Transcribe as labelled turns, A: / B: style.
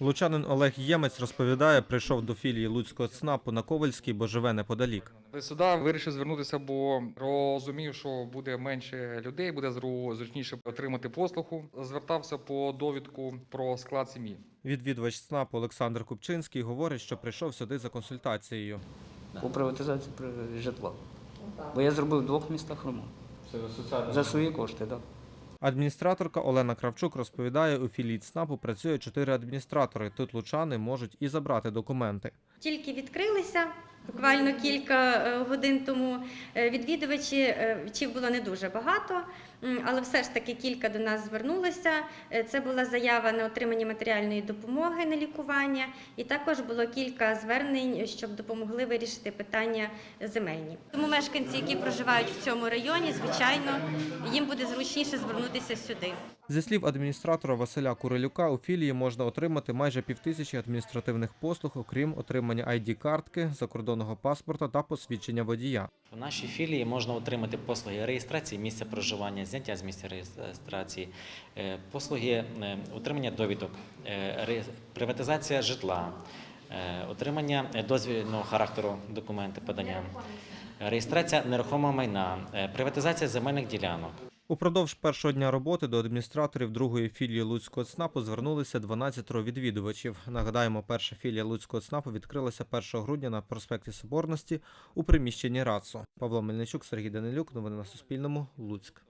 A: Лучанин Олег Ємець розповідає, прийшов до філії Луцького ЦНАПу на Ковальській, бо живе неподалік.
B: Сюди вирішив звернутися, бо розумів, що буде менше людей, буде зручніше отримати послугу. Звертався по довідку про склад сім'ї.
A: Відвідувач ЦНАПу Олександр Купчинський говорить, що прийшов сюди за консультацією.
C: по приватизації при- житла. Бо я зробив в двох містах ремонт. За свої кошти, так.
A: Адміністраторка Олена Кравчук розповідає, у філії ЦНАПу працює чотири адміністратори. Тут лучани можуть і забрати документи.
D: Тільки відкрилися буквально кілька е, годин тому. Е, Відвідувачів було не дуже багато, але все ж таки кілька до нас звернулося. Е, Це була заява на отримання матеріальної допомоги на лікування, і також було кілька звернень, щоб допомогли вирішити питання земельні. Тому мешканці, які проживають в цьому районі, звичайно, їм буде зручніше звернутися сюди.
A: Зі слів адміністратора Василя Курилюка, у філії можна отримати майже півтисячі адміністративних послуг, окрім отримання ID-картки, закордонного паспорта та посвідчення водія.
E: В нашій філії можна отримати послуги реєстрації місця проживання, зняття з місця реєстрації, е, послуги е, отримання довідок, е, приватизація житла, отримання е, дозвільного характеру документи подання, реєстрація нерухомого майна, е, приватизація земельних ділянок.
A: Упродовж першого дня роботи до адміністраторів другої філії Луцького ЦНАПу звернулися 12 відвідувачів. Нагадаємо, перша філія Луцького ЦНАПу відкрилася 1 грудня на проспекті Соборності у приміщенні РАЦУ. Павло Мельничук, Сергій Данилюк. Новини на Суспільному. Луцьк.